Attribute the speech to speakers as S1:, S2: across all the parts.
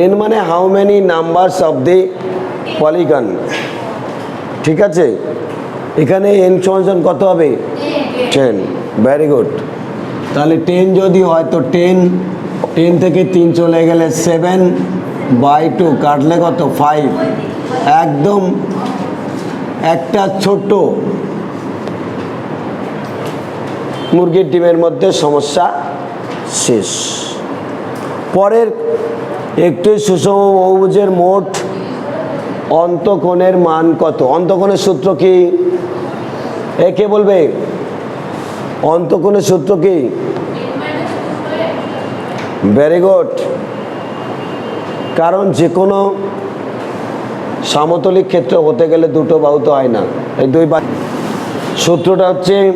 S1: N মানে how many numbers of the polygon ঠিক আছে? এখানে এন সমান কত হবে? টেন ভেরি গুড তাহলে টেন যদি হয় তো টেন টেন থেকে তিন চলে গেলে সেভেন বাই টু কাটলে কত? ফাইভ একদম একটা ছোট্ট মুরগির ডিমের মধ্যে সমস্যা শেষ। পরের একটি সুষম বহুভুজের মোট অন্তকোণের মান কত? অন্তকোণের সূত্র কি? এ কে বলবে? অন্তকোণের সূত্র কি? ভেরি গুড কারণ যে কোনো সামতলিক ক্ষেত্র হতে গেলে দুটো বাহু তো হয় না। এই দুই বা সূত্রটা হচ্ছে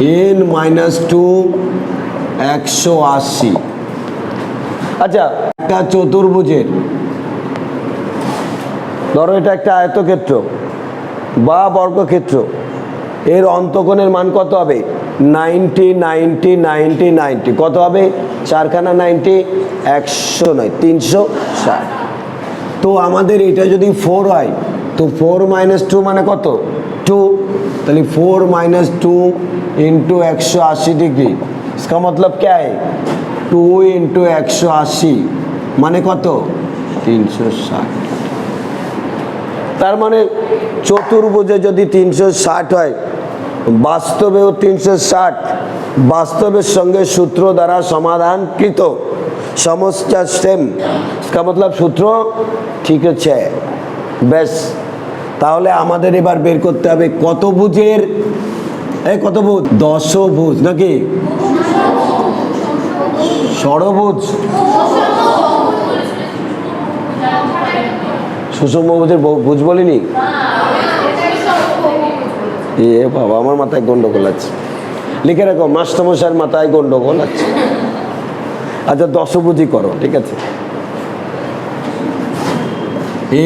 S1: এন মাইনাস টু একশো আশি। আচ্ছা একটা চতুর্ভুজের ধরো এটা একটা আয়তক্ষেত্র বা বর্গক্ষেত্র এর অন্তকোণের মান কত হবে নাইনটি নাইনটি নাইনটি নাইনটি কত হবে চারখানা নাইনটি একশো নয় তিনশো ষাট তো আমাদের এটা যদি ফোর হয় তো ফোর মাইনাস টু মানে কত টু তাহলে फोर माइनस टू इंटू एक सौ अस्सी डिग्री इसका मतलब क्या है टू इंटू एक सौ अस्सी মানে কত তিনশো ষাট তার মানে চতুর্ভুজে যদি তিনশো ষাট হয় বাস্তবেও তিনশো ষাট বাস্তবের সঙ্গে সূত্র দ্বারা সমাধানকৃত সমস্যা সেম का मतलब সূত্র ঠিক আছে ব্যাস তাহলে আমাদের এবার বের করতে হবে কত ভুজের এই কত ভুজ দশভুজ নাকি ষড়ভুজ সুষম ভুজের ভুজ বলিনি? এ বাবা, আমার মাথায় গন্ডগোল আছে। লিখে রাখো, মাস্টারমশাইয়ের মাথায় গন্ডগোল আছে। আচ্ছা দশভুজি করো, ঠিক আছে?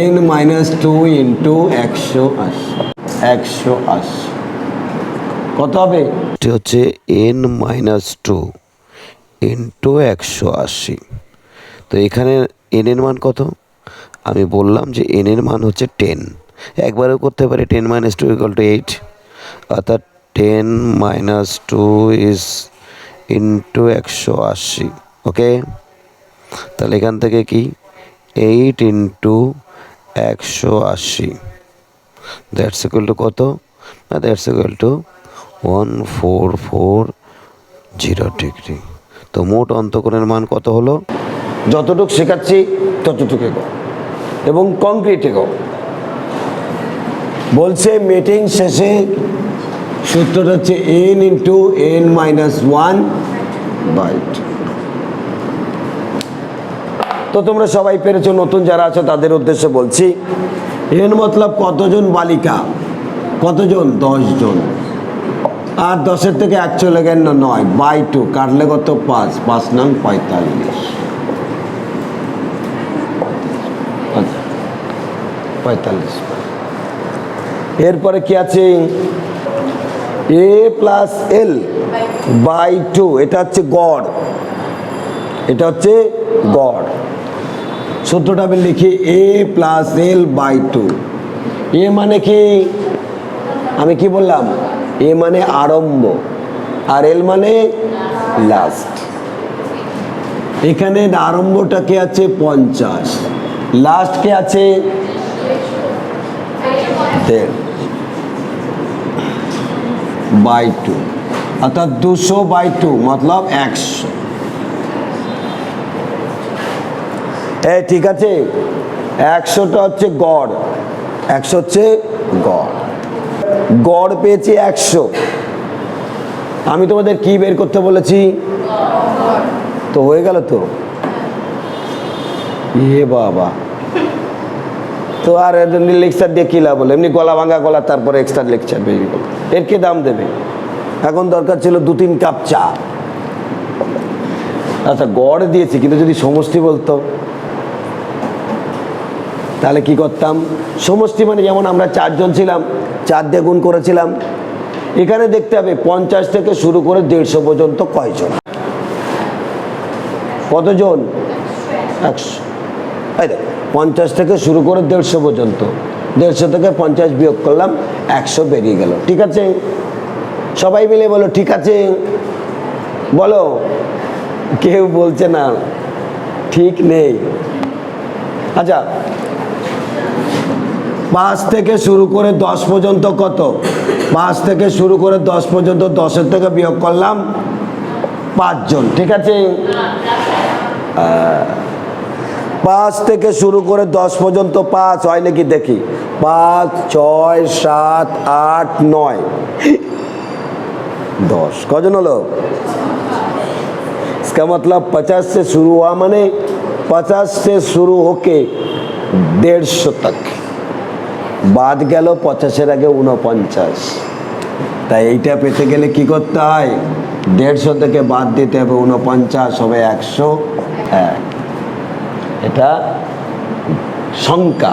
S1: এন মাইনাস টু ইন্টু একশো আশি। একশো আশি। কত হবে?
S2: হচ্ছে এন মাইনাস টু ইন্টু একশো আশি। তো এখানে এন এর মান কত? আমি বললাম যে এন এর মান হচ্ছে টেন একবারেও করতে পারি ten minus two equal to eight অর্থাৎ ten minus two is into একশো আশি। ওকে তাহলে এখান থেকে কি? এইট ইন্টু একশো আশি। দ্যাটস ইকুয়াল টু কত? না that's equal to one four four zero degree তো মোট অন্তকোণের মান কত হলো?
S1: যতটুক শেখাচ্ছি ততটুকু গো। এবং কংক্রিটে গো। বলছে মিটিং শেষে সূত্রটা হচ্ছে N into N minus one by তো তোমরা সবাই পেরেছ, নতুন যারা আছো তাদের উদ্দেশ্যে বলছি এন মতলব কতজন বালিকা? কতজন? জন। আর দশের থেকে এক চলে গেল নয়। বাই টু, কাটলে কত? পাঁচ। পাঁচ নং পঁয়তাল্লিশ। পঁয়তাল্লিশ। এরপরে কি আছে? A plus L by two, এটা হচ্ছে গড়। এটা হচ্ছে গড়। সূত্রটা আমি লিখি, A plus L by two. A মানে কি? আমি কি বললাম? এ মানে আরম্ভ, আর এল মানে লাস্ট এখানে আরম্ভটা কে আছে? পঞ্চাশ। লাস্ট কে আছে? বাই টু অর্থাৎ দুশো বাই টু মতলব একশো। এ ঠিক আছে? একশোটা হচ্ছে গড়, একশো হচ্ছে গড় পেয়েছি একশো। আমি তোমাদের কি বের করতে বলেছি? তো হয়ে গেল তো? এ বাবা। তো আর লেকচার দিয়ে কী লাভ হলো? এমনি গলা ভাঙা গলা, তারপরে এক্সট্রা লেকচার গেল এর কে দাম দেবে? এখন দরকার ছিল দু তিন কাপ চা। আচ্ছা গড় দিয়েছি, কিন্তু যদি সমষ্টি বলতো? তাহলে কি করতাম? সমষ্টি মানে যেমন আমরা চারজন ছিলাম, চার দিয়ে গুণ করেছিলাম। এখানে দেখতে হবে, পঞ্চাশ থেকে শুরু করে দেড়শো পর্যন্ত কয়জন? কতজন? একশো। পঞ্চাশ থেকে শুরু করে দেড়শো পর্যন্ত। দেড়শো থেকে পঞ্চাশ বিয়োগ করলাম, একশো বেরিয়ে গেল। ঠিক আছে? সবাই মিলে বলো, ঠিক আছে? বলো। কেউ বলছে না, ঠিক নেই। আচ্ছা পাঁচ থেকে শুরু করে দশ পর্যন্ত কত পাঁচ থেকে শুরু করে দশ পর্যন্ত দশের থেকে বিয়োগ করলাম পাঁচজন ঠিক আছে আহ, পাঁচ থেকে শুরু করে দশ পর্যন্ত পাঁচ হয় নাকি দেখি পাঁচ ছয় সাত আট নয় दस कौन हलो इसका मतलब पचास से शुरू हुआ माने पचास से शुरू होके डेढ़ सौ तक বাদ গেল পঞ্চাশের আগে উনপঞ্চাশ তাই এইটা পেতে গেলে কি করতে হয়? দেড়শো থেকে বাদ দিতে হবে উনপঞ্চাশ হবে একশো এক। এটা সংখ্যা।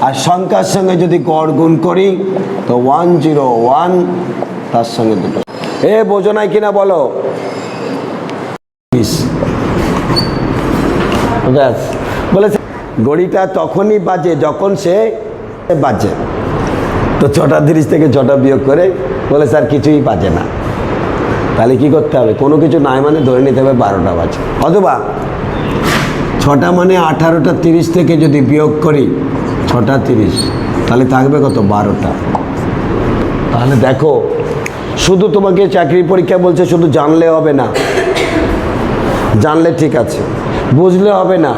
S1: আর সংখ্যার সঙ্গে যদি গড় গুণ করি, তো ওয়ান জিরো ওয়ান, তার সঙ্গে দুটো। এ, বোঝো নাই কিনা বলো? বলেছে, ঘড়িটা তখনই বাজে যখন সে বাজে। তো ছটা তিরিশ থেকে ছটা বিয়োগ করে বলে, স্যার, কিছুই বাজে না। তাহলে কি করতে হবে? কোনো কিছু নাই মানে ধরে নিতে হবে বারোটা বাজে। অথবা ছটা মানে আঠারোটা তিরিশ থেকে যদি বিয়োগ করি, ছটা তিরিশ, তাহলে থাকবে কত? বারোটা। তাহলে দেখো, শুধু তোমাকে চাকরি পরীক্ষা বলছে, শুধু জানলে হবে না। জানলে ঠিক আছে, বুঝলে হবে না,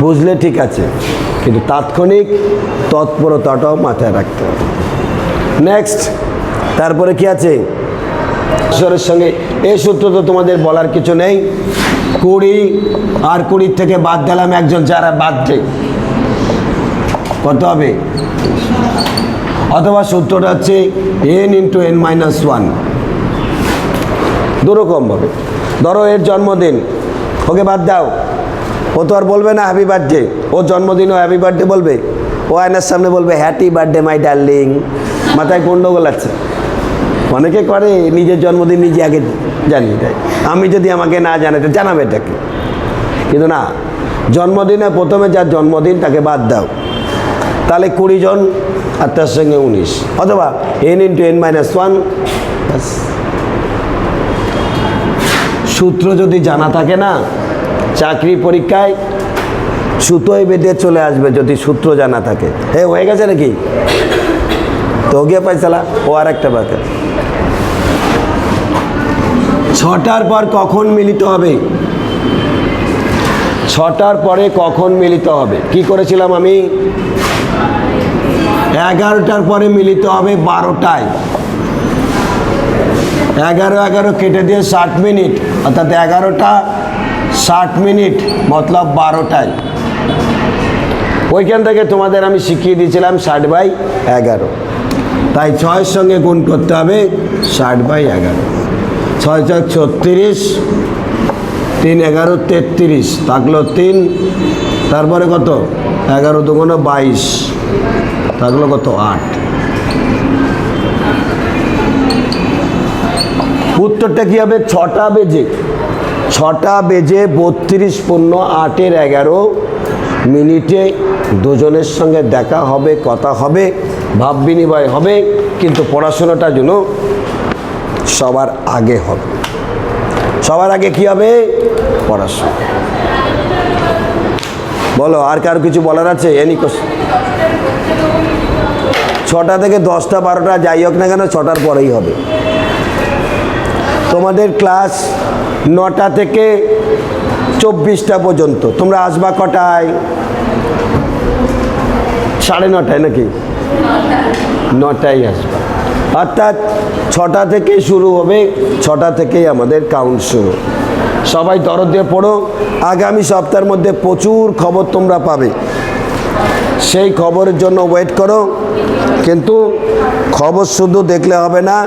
S1: বুঝলে ঠিক আছে। কিন্তু তাৎক্ষণিক তৎপরতাটাও মাথায় রাখতে হবে। নেক্সট তারপরে কি আছে? ঈশ্বরের সঙ্গে এই সূত্র তো তোমাদের বলার কিছু নেই। কুড়ি আর কুড়ির থেকে বাদ দিলাম একজন যারা বাদ দেয় কত হবে। অথবা সূত্রটা হচ্ছে N into N minus one দুরকমভাবে ধরো এর জন্মদিন। ওকে বাদ দাও। ও তো আর বলবে না হ্যাপি বার্থডে ও জন্মদিন ও হ্যাপি বার্থডে বলবে। ও আয়নার সামনে বলবে হ্যাপি বার্থডে মাই ডার্লিং মাথায় গন্ডগোল আছে। অনেকে করে, নিজের জন্মদিন নিজে আগে জানিয়ে দেয়। আমি যদি আমাকে না জানাতে, জানাবে এটাকে। কিন্তু না, জন্মদিনে প্রথমে যার জন্মদিন, তাকে বাদ দাও। তাহলে কুড়ি জন আর তার সঙ্গে উনিশ। অথবা N into N minus one সূত্র যদি জানা থাকে না চাকরি পরীক্ষায় সুতোয় বেঁধে চলে আসবে যদি সূত্র জানা থাকে। এ, হয়ে গেছে নাকি? তো গিয়ে পাইছালা, ও আর একটা ব্যাপার ছটার পর কখন মিলিত হবে? ছটার পরে কখন মিলিত হবে? কি করেছিলাম আমি? এগারোটার পরে মিলিত হবে বারোটায়। এগারো এগারো কেটে দিয়ে ষাট মিনিট, অর্থাৎ এগারোটা ষাট মিনিট, মতলব বারোটায়। ওইখান থেকে তোমাদের আমি শিখিয়ে দিয়েছিলাম ষাট বাই এগারো। তাই ছয়ের সঙ্গে গুণ করতে হবে ষাট বাই এগারো। ছয় ছয় ছত্রিশ, তিন এগারো তেত্রিশ, থাকল তিন, তারপরে কত? এগারো দুগুণ বাইশ, থাকল কত? আট। উত্তরটা কি হবে? ছটা বেজে ছটা বেজে বত্রিশ পূর্ণ আটের এগারো মিনিটে দুজনের সঙ্গে দেখা হবে, কথা হবে ভাব বিনিময় হবে, কিন্তু পড়াশোনাটা যেন সবার আগে হবে। সবার আগে কি হবে? পড়াশোনা। বলো, আর কারও কিছু বলার আছে? এনি কোশ্চেন ছটা থেকে দশটা, বারোটা, যাই হোক না কেন, ছটার পরেই হবে। তোমাদের ক্লাস নটা থেকে চব্বিশটা পর্যন্ত। তোমরা আসবা কটায়? সাড়ে নটায় নাকি? নটায় আসবা। অর্থাৎ ছটা থেকে শুরু হবে, ছটা থেকেই আমাদের কাউন্ট শুরু। সবাই দরদ দিয়ে পড়ো। আগামী সপ্তাহের মধ্যে প্রচুর খবর তোমরা পাবে। সেই খবরের জন্য ওয়েট করো। কিন্তু খবর শুধু দেখলে হবে না